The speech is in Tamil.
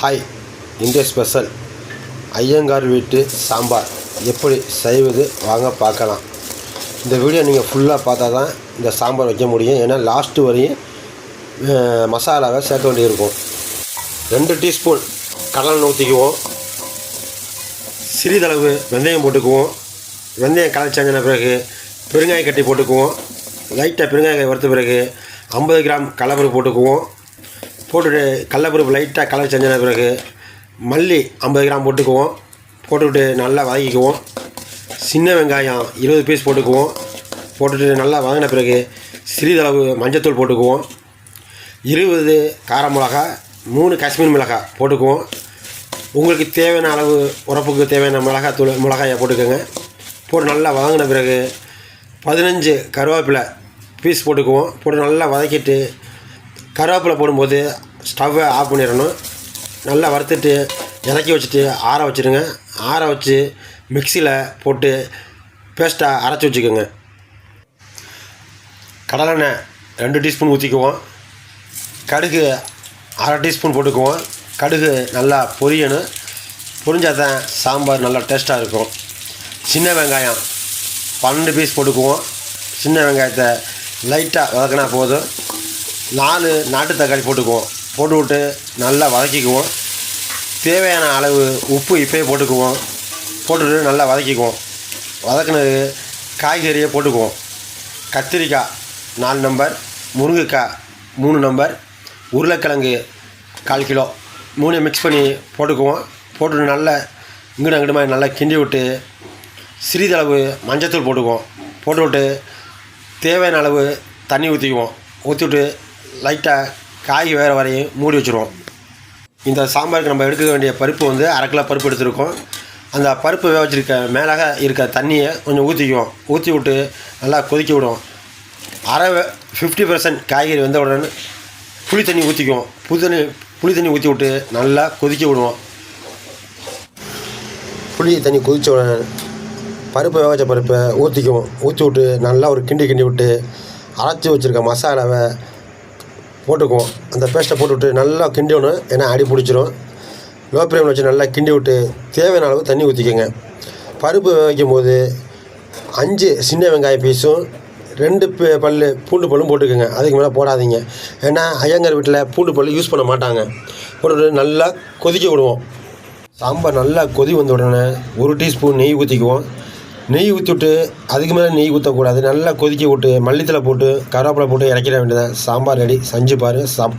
ஹாய். இன்றைய ஸ்பெஷல். ஐயங்கார் வீட்டு சாம்பார். எப்படி செய்வது? வாங்க பார்க்கலாம். இந்த வீடியோ நீங்கள் ஃபுல்லாக பார்த்தா தான் இந்த சாம்பார் வைக்க முடியும். ஏன்னா லாஸ்ட்டு வரையும் மசாலாவை சேர்க்க வேண்டியிருக்கும். ரெண்டு டீஸ்பூன் கடலை ஊற்றிக்குவோம் சிறிதளவு வெந்தயம் போட்டுக்குவோம். வெந்தயம் கலைச்சாங்கின பிறகு பெருங்காய கட்டி போட்டுக்குவோம் லைட்டாக பெருங்காய வறுத்த பிறகு ஐம்பது கிராம் கடலப்பருப்பு போட்டுக்குவோம். போட்டுவிட்டு கடலப்பருப்பு லைட்டாக கலர் செஞ்சின பிறகு மல்லி ஐம்பது கிராம் போட்டுக்குவோம். போட்டுவிட்டு நல்லா வதக்கிக்குவோம். சின்ன வெங்காயம் இருபது பீஸ் போட்டுக்குவோம். போட்டுட்டு நல்லா வதங்கின பிறகு சிறிதளவு மஞ்சத்தூள் போட்டுக்குவோம். இருபது கார மிளகா மூணு காஷ்மீர் மிளகாய் போட்டுக்குவோம். உங்களுக்கு தேவையான அளவு உரப்புக்கு தேவையான மிளகாத்தூள் மிளகாயை போட்டுக்கோங்க. போட்டு நல்லா வதங்கின பிறகு பதினஞ்சு கருவேப்பிலை பீஸ் போட்டுக்குவோம். போட்டு நல்லா வதக்கிட்டு கருவேப்பிலை போடும்போது ஸ்டவ்வை ஆஃப் பண்ணிடணும். நல்லா வறுத்துட்டு இறக்கி வச்சுட்டு ஆற வச்சுருங்க. ஆற வச்சு மிக்சியில் போட்டு பேஸ்ட்டாக அரைச்சி வச்சுக்கோங்க. கடலெண்ணெய் ரெண்டு டீஸ்பூன் ஊற்றிக்குவோம் கடுகு அரை டீஸ்பூன் போட்டுக்குவோம். கடுகு நல்லா பொரியணும். பொரிஞ்சால் தான் சாம்பார் நல்லா டேஸ்ட்டாக இருக்கும். சின்ன வெங்காயம் பன்னெண்டு பீஸ் போட்டுக்குவோம். சின்ன வெங்காயத்தை லைட்டாக வதக்கினா போதும். நாலு நாட்டு தக்காளி போட்டுக்குவோம். போட்டு விட்டு நல்லா வதக்கிக்குவோம். தேவையான அளவு உப்பு இப்போயே போட்டுக்குவோம். போட்டுட்டு நல்லா வதக்கிக்குவோம். வதக்குனது காய்கறியை போட்டுக்குவோம். கத்திரிக்காய் நாலு நம்பர் முருங்கைக்காய் மூணு நம்பர் உருளைக்கிழங்கு கால் கிலோ மூணையும் மிக்ஸ் பண்ணி போட்டுக்குவோம். போட்டுட்டு நல்லா இங்கிட்டு அங்கிட்டு மாதிரி நல்லா கிண்டி விட்டு சிறிதளவு மஞ்சத்தூள் போட்டுக்குவோம். போட்டு விட்டு தேவையான அளவு தண்ணி ஊற்றிக்குவோம் ஊற்றி விட்டு லைட்டாக காய் வேறு வரையும் மூடி வச்சுருவோம். இந்த சாம்பாருக்கு நம்ம எடுக்க வேண்டிய பருப்பு வந்து அரை கிலோ பருப்பு எடுத்துருக்கோம். அந்த பருப்பு வேக வச்சிருக்க மேலாக இருக்க தண்ணியை கொஞ்சம் ஊற்றிக்குவோம் ஊற்றி விட்டு நல்லா கொதிக்க விடுவோம். அரை ஃபிஃப்டி பர்சன்ட் காய்கறி வந்த உடனே புளி தண்ணி ஊற்றிக்குவோம் புளி தண்ணி புளி தண்ணி ஊற்றி விட்டு நல்லா கொதிக்க விடுவோம். புளி தண்ணி கொதித்த உடனே பருப்பு வேக வச்ச பருப்பை ஊற்றிக்குவோம் ஊற்றி விட்டு நல்லா ஒரு கிண்டி கிண்டி விட்டு அரைச்சி வச்சுருக்க மசாலாவை போட்டுக்குவோம். அந்த பேஸ்ட்டை போட்டுவிட்டு நல்லா கிண்டி விடணும் ஏன்னா அடி பிடிச்சிரும். லோ ஃப்ளேமில் வச்சு நல்லா கிண்டி விட்டு தேவையான அளவு தண்ணி ஊற்றிக்கோங்க பருப்பு வேக வைக்கும் போது அஞ்சு சின்ன வெங்காய பீஸும் ரெண்டு பல் பல்லு பூண்டு பல்லும் போட்டுக்கோங்க. அதுக்கு மேலே போடாதீங்க. ஏன்னா ஐயங்கார் வீட்டில் பூண்டு பல்லு யூஸ் பண்ண மாட்டாங்க. போட்டு நல்லா கொதிக்க விடுவோம். சாம்பார் நல்லா கொதி வந்த உடனே ஒரு டீஸ்பூன் நெய் ஊற்றிக்குவோம் நெய் ஊற்றிவிட்டு அதுக்கு மேலே நெய் ஊற்றக்கூடாது நல்லா கொதிக்க விட்டு மல்லித்தலை போட்டு கருவேப்பிலை போட்டு இறக்கிட வேண்டியதான் சாம்பார் ரெடி. செஞ்சு பாரு சாப்பிட்டு